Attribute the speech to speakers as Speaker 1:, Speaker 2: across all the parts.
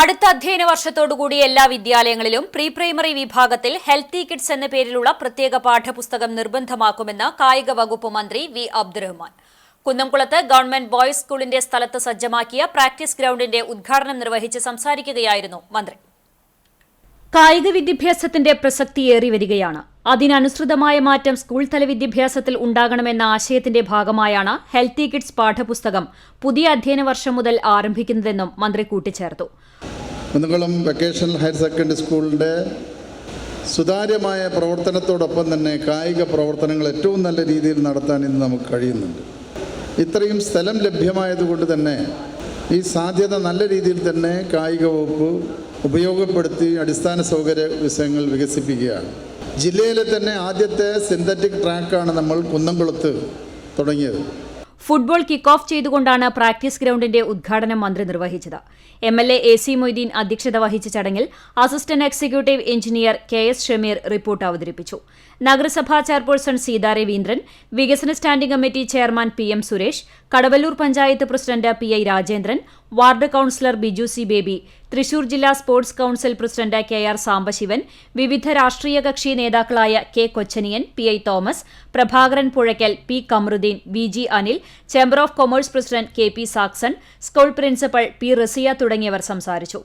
Speaker 1: അടുത്ത അധ്യയന വർഷത്തോടുകൂടി എല്ലാ വിദ്യാലയങ്ങളിലും പ്രീ പ്രൈമറി വിഭാഗത്തിൽ ഹെൽത്തി കിഡ്സ് എന്ന പേരിലുള്ള പ്രത്യേക പാഠപുസ്തകം നിർബന്ധമാക്കുമെന്ന് കായിക വകുപ്പ് മന്ത്രി വി അബ്ദുറഹ്മാൻ കുന്നംകുളത്ത് ഗവൺമെന്റ് ബോയ്സ് സ്കൂളിന്റെ സ്ഥലത്ത് സജ്ജമാക്കിയ പ്രാക്ടീസ് ഗ്രൗണ്ടിന്റെ ഉദ്ഘാടനം നിർവഹിച്ച് സംസാരിക്കുകയായിരുന്നു മന്ത്രി കായിക വിദ്യാഭ്യാസത്തിന്റെ പ്രസക്തിയേറി വരികയാണ് അതിനനുസൃതമായ മാറ്റം സ്കൂൾ തല വിദ്യാഭ്യാസത്തിൽ ഉണ്ടാകണമെന്ന ആശയത്തിന്റെ ഭാഗമായാണ് ഹെൽത്തി കിഡ്സ് പാഠപുസ്തകം പുതിയ അധ്യയന വർഷം മുതൽ ആരംഭിക്കുന്നതെന്നും മന്ത്രി കൂട്ടിച്ചേർത്തു
Speaker 2: വെക്കേഷണൽ ഹയർ സെക്കൻഡറി സ്കൂളിന്റെ സുതാര്യമായ പ്രവർത്തനത്തോടൊപ്പം തന്നെ കായിക പ്രവർത്തനങ്ങൾ ഏറ്റവും നല്ല രീതിയിൽ നടത്താൻ ഇന്ന് നമുക്ക് കഴിയുന്നുണ്ട് ഇത്രയും സ്ഥലം ലഭ്യമായതുകൊണ്ട് തന്നെ ഈ സാധ്യത നല്ല രീതിയിൽ തന്നെ കായിക വകുപ്പ് ഉപയോഗപ്പെടുത്തി അടിസ്ഥാന സൗകര്യ വിഷയങ്ങൾ വികസിപ്പിക്കുകയാണ് ജില്ലയിലെ തന്നെ ആദ്യത്തെ സിന്തറ്റിക് ട്രാക്കാണ് നമ്മൾ കുന്നംകുളത്ത് തുടങ്ങിയത്
Speaker 1: ഫുട്ബോൾ കിക്ക് ഓഫ് ചെയ്തുകൊണ്ടാണ് പ്രാക്ടീസ് ഗ്രൗണ്ടിന്റെ ഉദ്ഘാടനം മന്ത്രി നിർവഹിച്ചത് M L A A C Moideen അധ്യക്ഷത വഹിച്ച ചടങ്ങിൽ assistant executive engineer K S Shameer report അവതരിപ്പിച്ചു നഗരസഭാ ചെയർപേഴ്സൺ സീതാ രവീന്ദ്രൻ വികസന standing committee chairman P M Suresh Kadavallur panchayat president P I Rajendran ward councillor Biju C Baby Thrissur ജില്ലാ sports council president K R Sambasivan വിവിധ രാഷ്ട്രീയ കക്ഷി നേതാക്കളായ K Kochaniyan P I Thomas Prabhakaran Puzhakkal P Kamaruddin V G Anil chamber of commerce president K P Saxon school principal P Rasiya തുടങ്ങിയവർ സംസാരിച്ചു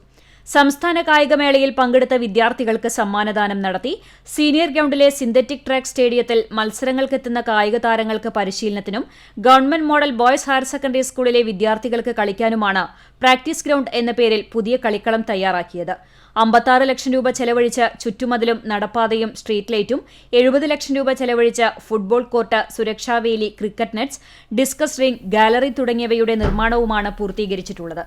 Speaker 1: സംസ്ഥാന കായികമേളയിൽ പങ്കെടുത്ത വിദ്യാർത്ഥികൾക്ക് സമ്മാനദാനം നടത്തി സീനിയർ ഗ്രൌണ്ടിലെ സിന്തറ്റിക് ട്രാക്ക് സ്റ്റേഡിയത്തിൽ മത്സരങ്ങൾക്കെത്തുന്ന കായിക താരങ്ങൾക്ക് പരിശീലനത്തിനും government model boys higher secondary സ്കൂളിലെ വിദ്യാർത്ഥികൾക്ക് കളിക്കാനുമാണ് പ്രാക്ടീസ് ഗ്രൌണ്ട് എന്ന പേരിൽ പുതിയ കളിക്കളം തയ്യാറാക്കിയത് അമ്പത്താറ് ലക്ഷം രൂപ ചെലവഴിച്ച് ചുറ്റുമതിലും നടപ്പാതയും സ്ട്രീറ്റ് ലൈറ്റും എഴുപത് ലക്ഷം രൂപ ചെലവഴിച്ച് ഫുട്ബോൾ കോർട്ട് സുരക്ഷാവേലി cricket nets discus ring gallery തുടങ്ങിയവയുടെ നിർമ്മാണവുമാണ് പൂർത്തീകരിച്ചിട്ടുള്ളത്